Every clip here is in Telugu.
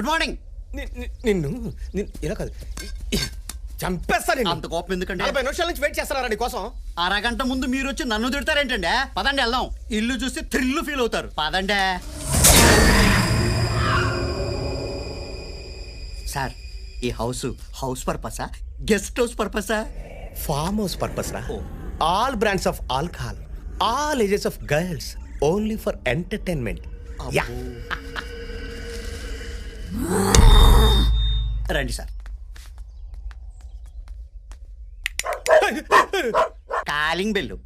గుడ్ మార్నింగ్ నిన్ను ఇలా కాదు. అంత కోపం ఎందుకండి? నలభై నిమిషాల నుంచి వెయిట్ చేస్తున్నారా నీ కోసం? అరగంట ముందు మీరు వచ్చి నన్ను తిడతారేంటండి? పదండి వెళ్దాం. ఇల్లు చూస్తే థ్రిల్ ఫీల్ అవుతారు. పదండి. సార్ ఈ హౌస్ హౌస్ పర్పసా? Guest house పర్పసా? Farm house purpose? రా all brands of alcohol all ages of girls only for entertainment. Yeah. రండి sir. Calling bell.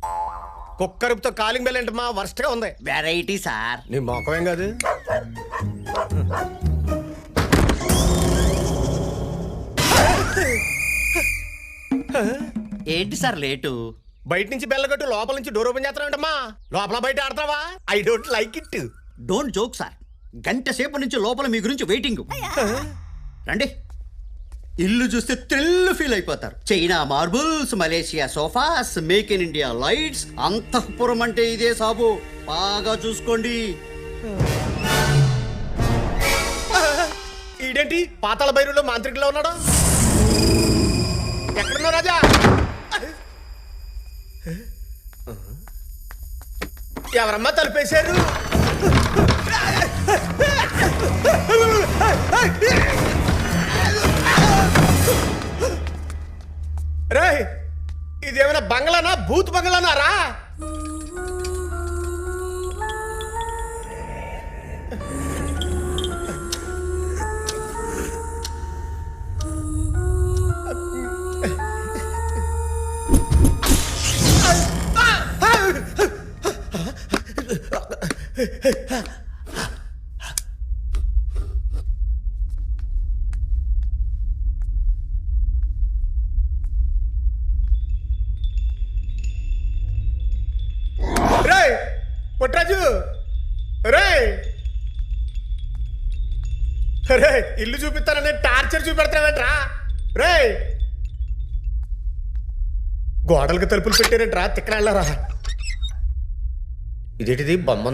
కుక్కరుపుతో calling bell ఏంటమ్మా వర్స్ట్గా ఉంది. Variety sir. నీ మొఖం ఏం కాదు? ఏంటి సార్ లేటు? బయట నుంచి బెల్ల కట్టు లోపల నుంచి డోర్ ఓపెన్ చేస్తావేంటమ్మా లోపల బయట ఆడతావా? I don't like it. Don't joke sir. గంట సేపు నుంచి లోపల మీ గురించి వెయిటింగ్ రండి. ఇల్లు చూస్తే థ్రిల్ ఫీల్ అయిపోతారు. China marbles Malaysia sofas make in India lights అంతఃపురం అంటే ఇదే సాబు. బాగా చూసుకోండి. ఈడేంటి? పాతాళ బైరులో మాంత్రికులో ఉన్నాడు? ఎక్కడున్నావు రాజా? ఎవరమ్మా తలుపేశారు? రే ఇదేమైనా బంగ్లానా భూత్ బంగ్లానా రా hey. పుట్రాజు! రే రే ఇల్లు చూపిస్తానని టార్చర్ చూపెడతావేంట్రా? రే గోడలకు తలుపులు పెట్టారేంట్రా? తిక్కరాళ్ళరా? ఇదేంటిది? బొమ్మ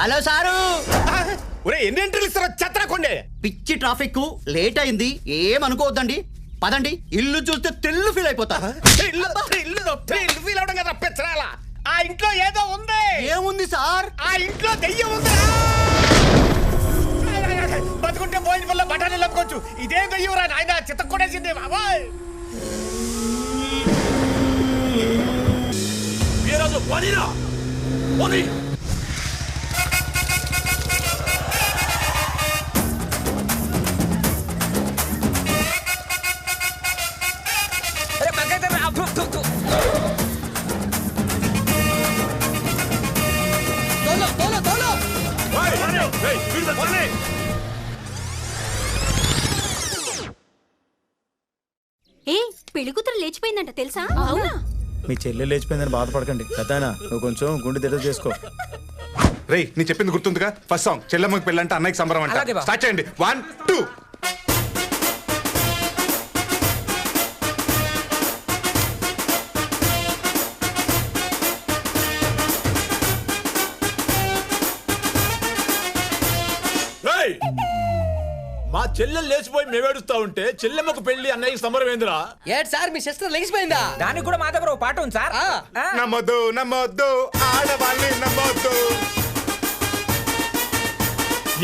హలో సారు. ఒరే ఎన్ని ఎంట్రీలు ఇస్తారో చెత్తరా కొండే పిచ్చి ట్రాఫిక్ లేట్ అయింది ఏమనుకోవద్దండి పదండి ఇల్లు చూస్తే థ్రిల్ ఫీల్ అయిపోతారు ఇల్లు ఇల్లు నొప్పి, ఇల్లు ఫీల్ అవడం కదా పెచ్చరాల. ఆ ఇంట్లో ఏదో ఉంది. ఏముంది సార్? ఆ ఇంట్లో దెయ్యం ఉందిరా బతుకుంటే పోయిన వల్ల బఠానీ లప్పుకోవచ్చు ఇదే దెయ్యం రా నాయన చిత్త కొడేసింది బాబాయ్. వీరాజు పనిరా పని ఏ పెళ్ళి కూతురు లేచిపోయిందంట తెలుసా? అవునా? మీ చెల్లెలు లేచిపోయిందని బాధపడకండి. పెద్దాయనా నువ్వు కొంచెం గుండె దిట చేసుకో. రేయ్ నీ చెప్పింది గుర్తుందిగా? ఫస్ట్ సాంగ్ చెల్లెమ్మకి పెళ్ళంటే అన్నయ్యకి సంబరం అంట. స్టార్ట్ చేయండి. వన్ టూ చెల్లెలు లేచిపోయి మేమేడుస్తా ఉంటే చెల్లెమ్మకు పెళ్ళి అన్నయ్యకి సంబరం ఏందిరా? ఏడు సార్ మీ సిస్టర్ లేచిపోయిందా? దానికి కూడా మా దగ్గర ఒక పాట ఉంది సార్. నమ్మొద్దు నమ్మొద్దు ఆడవాళ్ళని నమ్మొద్దు.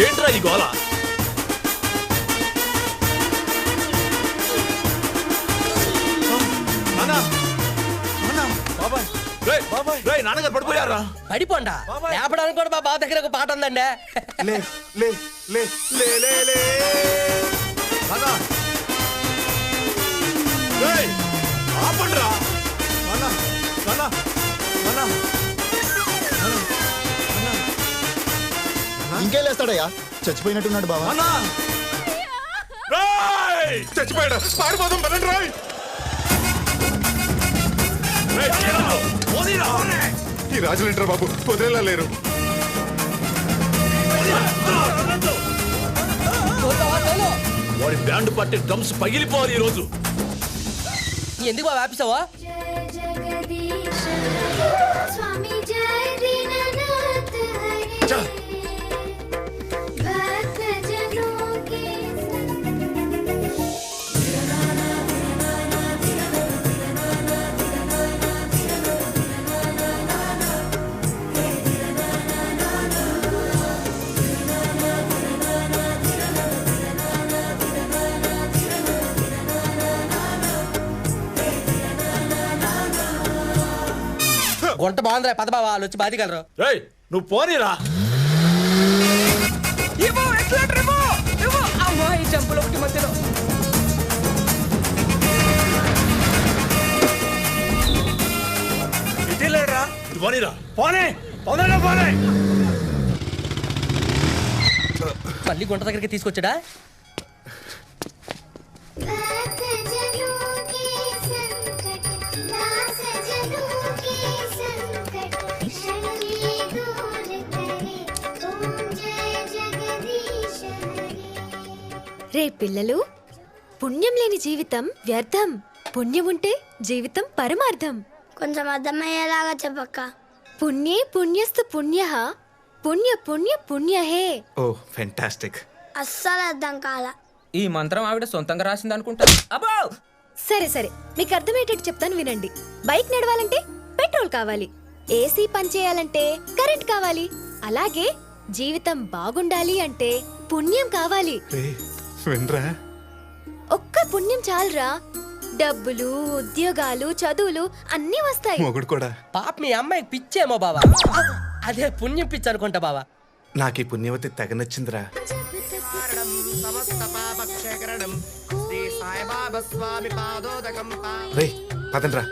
ఏంట్రా ఈ గోల? నాన్నా! నాన్నా! బాబాయ్. రేయ్, రేయ్, నాన్నగారు పడిపోయారా? పడిపోండా. లేపడానికి కూడా మా దగ్గర ఒక పాట ఉందండి. లే లే లే లే లే. ఆపండ్రా! ఇంకేం లేస్తాడయ్యా? చచ్చిపోయినట్టున్నాడు బావా. రేయ్! చచ్చిపోయాడు. పారిపోదాం పదండి రాయ్! ఈ రాజులు ఏంట్రా బాబు? పొదేలా లేరు. వాడి బ్యాండ్ పట్టి డ్రమ్స్ పగిలిపోవాలి ఈ రోజు ఎందుకు బాబు ఆపిసావా? గుంట బాగుందిరా పద బావా వాళ్ళు వచ్చి బాధికలరు రేయ్ నువ్వు పోనీరా. అమ్మాయి చెంపలు ఒకటి మధ్యలో. లేడురా పోనీరా. పోనీ తొందరగా పోనీ. మళ్ళీ గుంట దగ్గరికి తీసుకొచ్చాడా? రే పిల్లలు పుణ్యం లేని జీవితం వ్యర్థం. పుణ్యం ఉంటే జీవితం పరమార్థం. కొంచెం అర్థమయ్యేలాగా చెప్పక్క. పుణ్యే పుణ్యస్తు పుణ్య. పుణ్య పుణ్య పుణ్యహే. ఓ ఫెంటాస్టిక్ అస్సలు అర్థం కాల. ఈ మంత్రం ఆవిడ సొంతంగా రాసింది అనుకుంటా అబ్బో! సరే సరే మీకు అర్థమయ్యేటట్టు చెప్తాను వినండి. బైక్ నడవాలంటే పెట్రోల్ కావాలి. ఏసీ పనిచేయాలంటే కరెంట్ కావాలి. అలాగే జీవితం బాగుండాలి అంటే పుణ్యం కావాలి. రే వినరా ఒక్క పుణ్యం చాలరా. డబ్బులు ఉద్యోగాలు చదువులు అన్నీ వస్తాయి. మొగుడు కూడా. పాప మీ అమ్మాయికి పిచ్చేమో బావా. అదే పుణ్యం పిచ్చి అనుకుంటా బావా. నాకు ఈ పుణ్యవతి తెగ నచ్చిందిరా. రే పదండ్రా.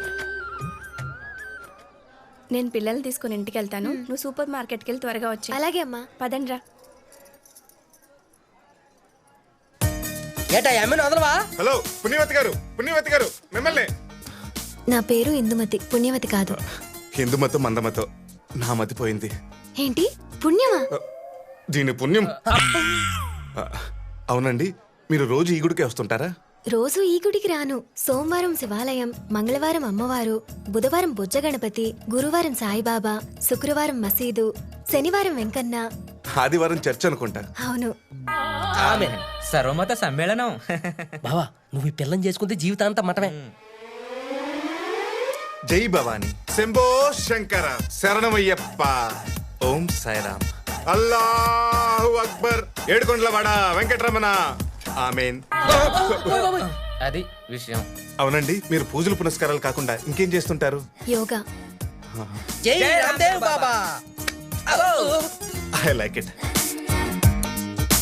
నేను పిల్లల్ని తీసుకుని ఇంటికి వెళ్తాను. నువ్వు సూపర్ మార్కెట్కి వెళ్ళి త్వరగా వచ్చి. అలాగే అమ్మా. పదండ్రా. ఏటా వదలవా? హలో పుణ్యవతి గారు పుణ్యవతి గారు మిమ్మల్ని. నా పేరు ఇందుమతి పుణ్యవతి కాదు. హిందుమతో మందమతో నా మతి పోయింది. ఏంటి? పుణ్యమా? దీని పుణ్యం. ఆ, అవునండి మీరు రోజు ఈ గుడికే వస్తుంటారా? రోజు ఈ గుడికి రాను. సోమవారం శివాలయం మంగళవారం అమ్మవారు బుధవారం బుజ్జ గణపతి గురువారం సాయిబాబా శుక్రవారం మసీదు శనివారం వెంకన్న. ఆదివారం చర్చ్ అనుకుంటా. అవును. ఆమె సర్వమత సమ్మేళనం. బావా నువ్వు ఈ పిల్లని చేసుకుంటే జీవితాంతం మటమే. జై భవాని. శంభో శంకర శరణమయ్యప్ప. ఓం సాయిరామ్. అల్లాహు అక్బర్. ఏడుకొండలవాడ వెంకటరమణ. ఆమెన్. అది విషయం. అవునండి మీరు పూజలు పునస్కారాలు కాకుండా ఇంకేం చేస్తుంటారు? యోగా. జై Ramdev Baba. I like it.